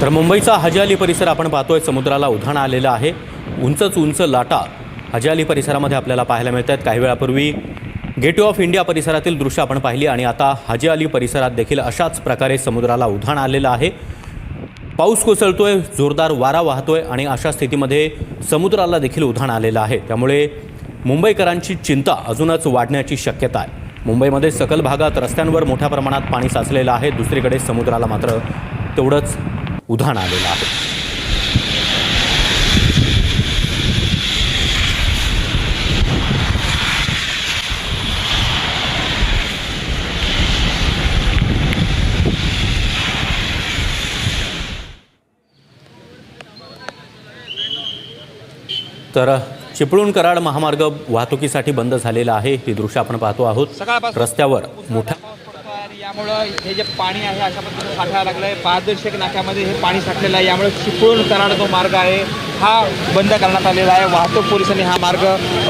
तर मुंबईचा हजाली परिसर आपण पाहतोय समुद्राला उधाण आलेलं आहे. उंचच उंच लाटा हजाली परिसरामध्ये आपल्याला पाहायला मिळत आहेत काही वेळापूर्वी गेटवे ऑफ इंडिया परिसरातील दृश्य आपण पाहिली आणि आता हजी अली परिसरात देखील अशाच प्रकारे समुद्राला उधाण आलेलं आहे. पाऊस कोसळतोय जोरदार वारा वाहतोय आणि अशा स्थितीमध्ये समुद्राला देखील उधाण आलेलं आहे. त्यामुळे मुंबईकरांची चिंता अजूनच वाढण्याची शक्यता आहे. मुंबईमध्ये सकल भागात रस्त्यांवर मोठ्या प्रमाणात पाणी साचलेलं आहे. दुसरीकडे समुद्राला मात्र तेवढंच उधाण आलेलं आहे. तर चिपळूण कराड महामार्ग वाहतुकीसाठी बंद झालेला आहे. ही दृश्य आपण पाहतो आहोत. रस्त्यावर आणि यामुळं हे जे पाणी आहे अशा पद्धतीने साठायला लागलं आहे पारदर्शक नाक्यामध्ये हे पाणी साठलेलं आहे. यामुळे चिपळूण कराड जो मार्ग आहे हा बंद करण्यात आलेला आहे. वाहतूक पोलिसांनी हा मार्ग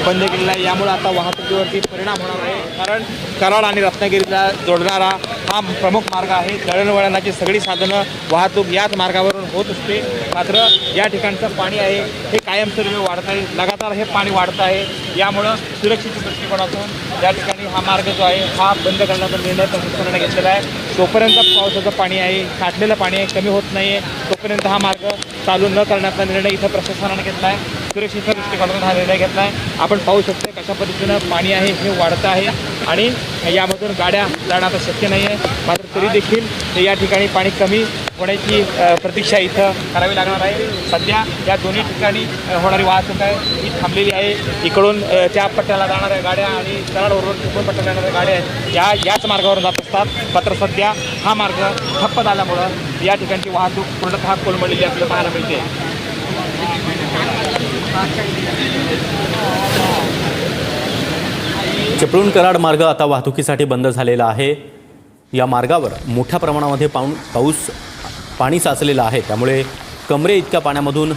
बंद केलेला आहे. यामुळे आता वाहतुकीवरती परिणाम होणार आहे. कारण कराड आणि रत्नागिरीला जोडणारा हा प्रमुख मार्ग आहे. दळणवळणाची सगळी साधनं वाहतूक याच मार्गावरून होत असते. मात्र या ठिकाणचं पाणी आहे हे कायमस्वरूपी वाढत आहे लगातार हे पाणी वाढत आहे. यामुळं सुरक्षेच्या दृष्टिकोनातून या ठिकाणी हा मार्ग जो आहे हा बंद करण्याचा निर्णय प्रशासनाने घेतलेला आहे. तोपर्यंत पावसाचं पाणी आहे साठलेलं पाणी आहे कमी होत नाही आहे तोपर्यंत हा मार्ग चालू न करण्याचा निर्णय इथं प्रशासनाने घेतला आहे सुरक्षेच्या दृष्टिकोनातून हा निर्णय घेतला आहे आपण पाहू शकतो कशा पद्धतीनं पाणी आहे हे वाढतं आहे आणि यामधून गाड्या जाणं आता शक्य नाही आहे मात्र तरी देखील या ठिकाणी पाणी कमी होण्याची प्रतीक्षा इथं करावी लागणार आहे. सध्या या दोन्ही ठिकाणी होणारी वाहतूक आहे. ही थांबलेली आहे. इकडून त्या पट्ट्याला जाणाऱ्या गाड्या आणि कराडवरून चिपळूण पट्ट्याला जाणाऱ्या गाड्या आहेत. या याच मार्गावर जात असतात. मात्र सध्या हा मार्ग ठप्प झाल्यामुळं या ठिकाणची वाहतूक पूर्णतः कोलमडलेली आपल्याला पाहायला मिळते. चिपळूण कराड मार्ग आता वाहतुकीसाठी बंद झालेला आहे. या मार्गावर मोठ्या प्रमाणामध्ये पाऊन पाऊस पाणी साचलेलं आहे. त्यामुळे कमरे इतक्या पाण्यामधून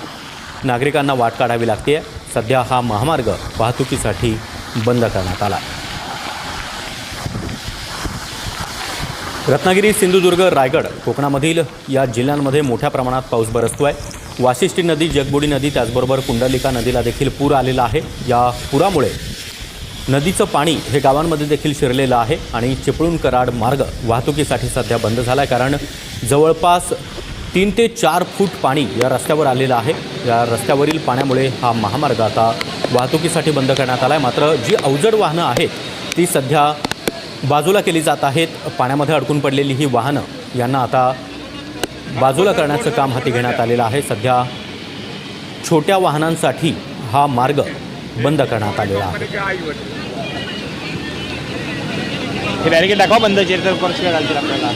नागरिकांना वाट काढावी लागते सध्या हा महामार्ग वाहतुकीसाठी बंद करण्यात आला. रत्नागिरी सिंधुदुर्ग रायगड कोकणामधील या जिल्ह्यांमध्ये मोठ्या प्रमाणात पाऊस बरसतो आहे वाशिष्ठी नदी जगबुडी नदी त्याचबरोबर कुंडलिका नदीला देखील पूर आलेला आहे. या पुरामुळे नदीचं पाणी हे गावांमध्ये देखील शिरलेलं आहे आणि चिपळूण कराड मार्ग वाहतुकीसाठी सध्या बंद झाला आहे कारण जवळपास तीन ते चार फूट पाणी या रस्त्यावर आलेलं आहे. या रस्त्यावरील पाण्यामुळे हा महामार्ग आता वाहतुकीसाठी बंद करण्यात आला आहे मात्र जी अवजड वाहनं आहेत ती सध्या बाजूला केली जात आहेत. पाण्यामध्ये अडकून पडलेली ही वाहनं यांना आता बाजूला करण्याचं काम हाती घेण्यात आलेलं आहे. सध्या छोट्या वाहनांसाठी हा मार्ग बंद करण्यात आलेला आहे. हे बॅरिकेड दाखवा बंद तर वर्ष घालतील आपल्याला.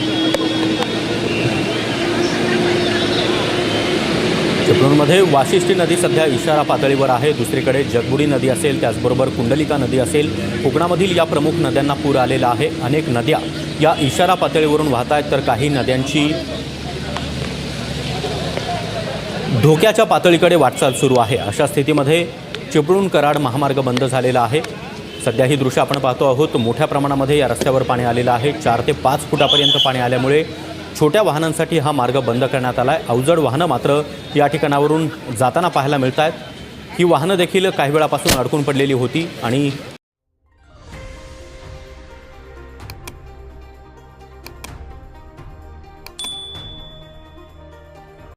चिपळूणमध्ये वाशिष्ठी नदी सध्या इशारा पातळीवर आहे. दुसरीकडे जगबुडी नदी असेल त्याचबरोबर कुंडलिका नदी असेल. कोकणामधील या प्रमुख नद्यांना पूर आलेला आहे. अनेक नद्या या इशारा पातळीवरून वाहत आहेत तर काही नद्यांची धोक्याच्या पातळीकडे वाटचाल सुरू आहे. अशा स्थितीमध्ये चिपळूण कराड महामार्ग बंद झालेला आहे. सध्या ही दृश्य आपण पाहतो आहोत. मोठ्या प्रमाणामध्ये या रस्त्यावर पाणी आलेलं आहे. चार ते पाच फुटापर्यंत पाणी आल्यामुळे छोट्या वाहनांसाठी हा मार्ग बंद करण्यात आला आहे अवजड वाहनं मात्र या ठिकाणावरून जाताना पाहायला मिळत आहेत ही वाहनं देखील काही वेळापासून अडकून पडलेली होती आणि